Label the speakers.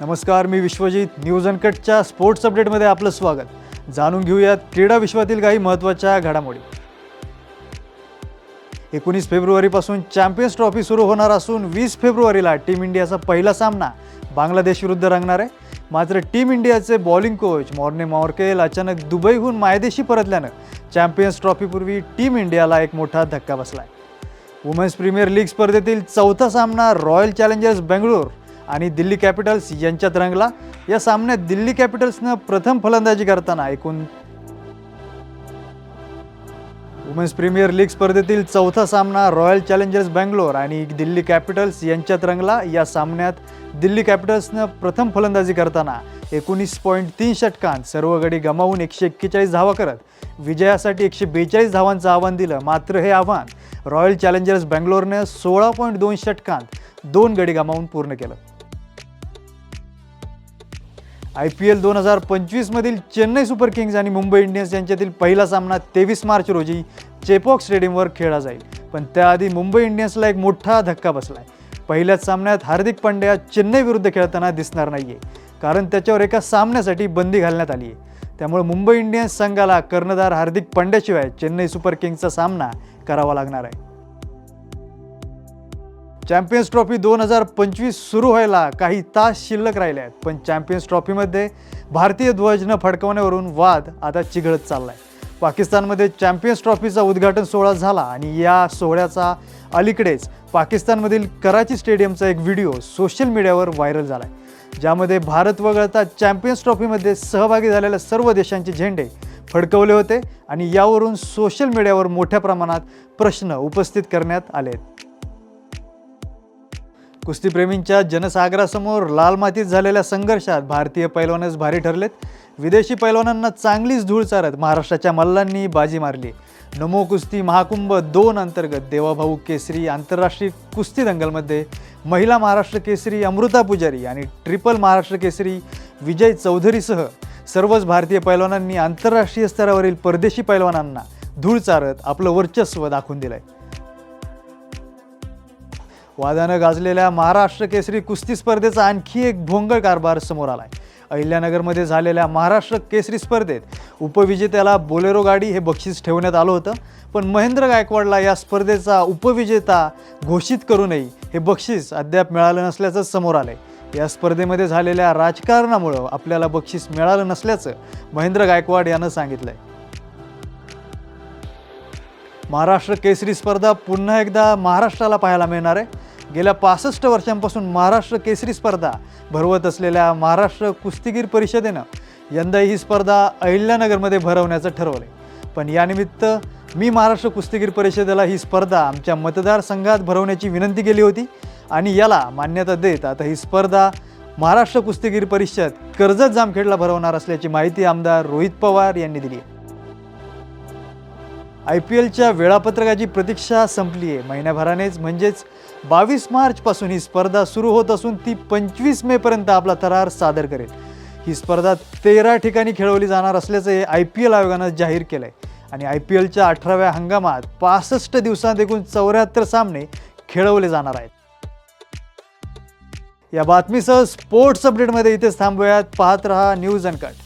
Speaker 1: नमस्कार मी विश्वजित. न्यूज अनकटच्या स्पोर्ट्स अपडेटमध्ये आपलं स्वागत. जाणून घेऊयात क्रीडा विश्वातील काही महत्त्वाच्या घडामोडी. एकोणीस फेब्रुवारीपासून चॅम्पियन्स ट्रॉफी सुरू होणार असून वीस फेब्रुवारीला टीम इंडियाचा पहिला सामना बांगलादेश विरुद्ध रंगणार आहे. मात्र टीम इंडियाचे बॉलिंग कोच मॉर्ने मॉर्केल अचानक दुबईहून मायदेशी परतल्यानं चॅम्पियन्स ट्रॉफीपूर्वी टीम इंडियाला एक मोठा धक्का बसला आहे वुमेन्स प्रीमियर लीग स्पर्धेतील चौथा सामना रॉयल चॅलेंजर्स बेंगळूर आणि दिल्ली कॅपिटल्स यांच्यात रंगला. या सामन्यात दिल्ली कॅपिटल्सनं प्रथम फलंदाजी करताना एकूण वुमेन्स प्रीमियर लीग स्पर्धेतील चौथा सामना रॉयल चॅलेंजर्स बँगलोर आणि दिल्ली कॅपिटल्स यांच्यात रंगला. या सामन्यात दिल्ली कॅपिटल्सनं प्रथम फलंदाजी करताना एकोणीस पॉईंट तीन षटकांत सर्व गडी गमावून एकशे एक्केचाळीस धावा करत विजयासाठी एकशे बेचाळीस धावांचं आव्हान दिलं. मात्र हे आव्हान रॉयल चॅलेंजर्स बँगलोरनं सोळा पॉईंट दोन षटकांत दोन गडी गमावून पूर्ण केलं. आय पी एल दोन हजार पंचवीसमधील चेन्नई सुपर किंग्ज आणि मुंबई इंडियन्स यांच्यातील पहिला सामना तेवीस मार्च रोजी चेपॉक स्टेडियमवर खेळला जाईल. पण त्याआधी मुंबई इंडियन्सला एक मोठा धक्का बसला आहे पहिल्याच सामन्यात हार्दिक पांड्या चेन्नई विरुद्ध खेळताना दिसणार नाही आहे कारण त्याच्यावर एका सामन्यासाठी बंदी घालण्यात आली आहे त्यामुळे मुंबई इंडियन्स संघाला कर्णधार हार्दिक पांड्याशिवाय चेन्नई सुपर किंग्जचा सामना करावा लागणार आहे. चॅम्पियन्स ट्रॉफी दोन हजार पंचवीस सुरू व्हायला काही तास शिल्लक राहिले आहेत. पण चॅम्पियन्स ट्रॉफीमध्ये भारतीय ध्वज न फडकवण्यावरून वाद आता चिघळत चाललाय. पाकिस्तानमध्ये चॅम्पियन्स ट्रॉफीचा उद्घाटन सोहळा झाला आणि या सोहळ्याचा अलीकडेच पाकिस्तानमधील कराची स्टेडियमचा एक व्हिडिओ सोशल मीडियावर व्हायरल झाला आहे ज्यामध्ये भारत वगळता चॅम्पियन्स ट्रॉफीमध्ये सहभागी झालेल्या सर्व देशांचे झेंडे फडकवले होते आणि यावरून सोशल मीडियावर मोठ्या प्रमाणात प्रश्न उपस्थित करण्यात आले आहेत कुस्तीप्रेमींच्या जनसागरासमोर लाल मातीत झालेल्या संघर्षात भारतीय पैलवानच भारी ठरलेत. विदेशी पैलवानांना चांगलीच धूळ चारत महाराष्ट्राच्या मल्लांनी बाजी मारली. नमो कुस्ती महाकुंभ दोन अंतर्गत देवाभाऊ केसरी आंतरराष्ट्रीय कुस्ती दंगलमध्ये महिला महाराष्ट्र केसरी अमृता पुजारी आणि ट्रिपल महाराष्ट्र केसरी विजय चौधरीसह सर्वच भारतीय पैलवानांनी आंतरराष्ट्रीय स्तरावरील परदेशी पैलवानांना धूळ चारत आपलं वर्चस्व दाखवून दिलं आहे वादानं गाजलेल्या महाराष्ट्र केसरी कुस्ती स्पर्धेचा आणखी एक भोंगळ कारभार समोर आलाय. अहिल्यानगरमध्ये झालेल्या महाराष्ट्र केसरी स्पर्धेत उपविजेत्याला बोलेरो गाडी हे बक्षीस ठेवण्यात आलं होतं पण महेंद्र गायकवाडला या स्पर्धेचा उपविजेता घोषित करूनही हे बक्षीस अद्याप मिळालं नसल्याचं समोर आलं आहे या स्पर्धेमध्ये झालेल्या राजकारणामुळं आपल्याला बक्षीस मिळालं नसल्याचं महेंद्र गायकवाड यानं सांगितलं आहे महाराष्ट्र केसरी स्पर्धा पुन्हा एकदा महाराष्ट्राला पाहायला मिळणार आहे. गेल्या पासष्ट वर्षांपासून महाराष्ट्र केसरी स्पर्धा भरवत असलेल्या महाराष्ट्र कुस्तीगीर परिषदेनं यंदा ही स्पर्धा अहिल्यानगरमध्ये भरवण्याचं ठरवलं आहे पण यानिमित्त मी महाराष्ट्र कुस्तीगीर परिषदेला ही स्पर्धा आमच्या मतदारसंघात भरवण्याची विनंती केली होती आणि याला मान्यता देत आता ही स्पर्धा महाराष्ट्र कुस्तीगीर परिषद कर्जत जामखेडला भरवणार असल्याची माहिती आमदार रोहित पवार यांनी दिली आहे. आय पी एलच्या वेळापत्रकाची प्रतीक्षा संपली आहे. महिन्याभरानेच म्हणजेच बावीस मार्चपासून ही स्पर्धा सुरू होत असून ती पंचवीस मेपर्यंत आपला थरार सादर करेल. ही स्पर्धा तेरा ठिकाणी खेळवली जाणार असल्याचं आय पी एल आयोगानं जाहीर केलं आहे आणि आय पी एलच्या अठराव्या हंगामात पासष्ट दिवसांत एकूण चौऱ्याहत्तर सामने खेळवले जाणार आहेत. या बातमीसह स्पोर्ट्स अपडेटमध्ये इथेच थांबूयात. पाहत रहा न्यूज अनकट.